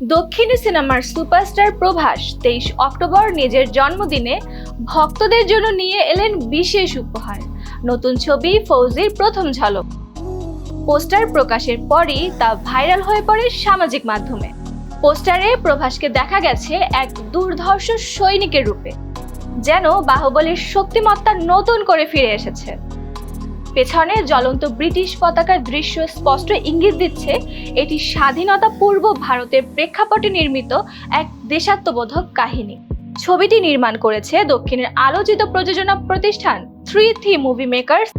দক্ষিণী সিনেমার সুপারস্টার প্রভাস তেইশ অক্টোবর নিজের জন্মদিনে ভক্তদের জন্য নিয়ে এলেন বিশেষ উপহার। নতুন ছবি, ফৌজির প্রথম ঝলক। পোস্টার প্রকাশের পরই তা ভাইরাল হয়ে পড়ে সামাজিক মাধ্যমে। পোস্টারে প্রভাসকে দেখা গেছে এক দুর্ধর্ষ সৈনিকের রূপে, যেন বাহুবলীর শক্তিমত্তা নতুন করে ফিরে এসেছে। পেছনে জ্বলন্ত ব্রিটিশ পতাকার দৃশ্য স্পষ্ট ইঙ্গিত দিচ্ছে, এটি স্বাধীনতা পূর্ব ভারতের প্রেক্ষাপটে নির্মিত এক দেশাত্মবোধক কাহিনী। ছবিটি নির্মাণ করেছে দক্ষিণের আলোচিত প্রযোজনা প্রতিষ্ঠান থ্রি থি মুভি মেকার্স।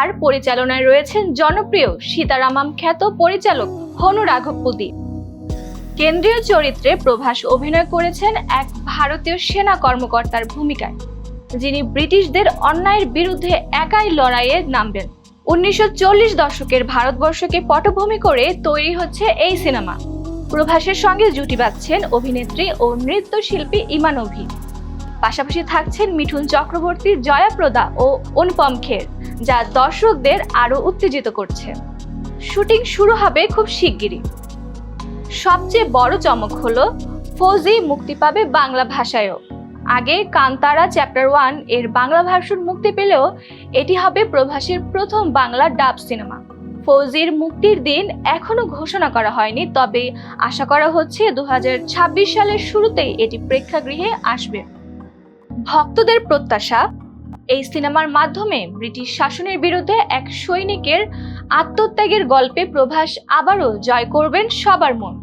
আর পরিচালনায় রয়েছেন জনপ্রিয় সীতারামাম খ্যাত পরিচালক হনু রাঘবপুদি কেন্দ্রীয় চরিত্রে প্রভাস অভিনয় করেছেন এক ভারতীয় সেনা কর্মকর্তার ভূমিকায়। যিনি ব্রিটিশদের অন্যায়ের বিরুদ্ধে একাই লড়াইয়ে নামবেন। উনিশশো চল্লিশ দশকের ভারতবর্ষকে পটভূমি করে তৈরি হচ্ছে এই সিনেমা। প্রভাসের সঙ্গে জুটি বাঁধছেন অভিনেত্রী ও নৃত্যশিল্পী ইমানভি পাশাপাশি থাকছেন মিঠুন চক্রবর্তী জয়াপ্রদা ও অনুপম খের, যা দর্শকদের আরও উত্তেজিত করছে। শুটিং শুরু হবে খুব শিগগিরই। সবচেয়ে বড় চমক হলো, ফৌজি মুক্তি পাবে বাংলা ভাষায়ও। আগে কান্তারা চ্যাপ্টার ওয়ানের বাংলা ভার্সন মুক্তি পেলেও এটি হবে প্রভাসের প্রথম বাংলা ডাব সিনেমা। ফৌজির মুক্তির দিন এখনও ঘোষণা করা হয়নি, তবে আশা করা হচ্ছে দু হাজার ছাব্বিশ সালের শুরুতেই এটি প্রেক্ষাগৃহে আসবে। ভক্তদের প্রত্যাশা, এই সিনেমার মাধ্যমে ব্রিটিশ শাসনের বিরুদ্ধে এক সৈনিকের আত্মত্যাগের গল্পে প্রভাস আবারও জয় করবেন সবার মন।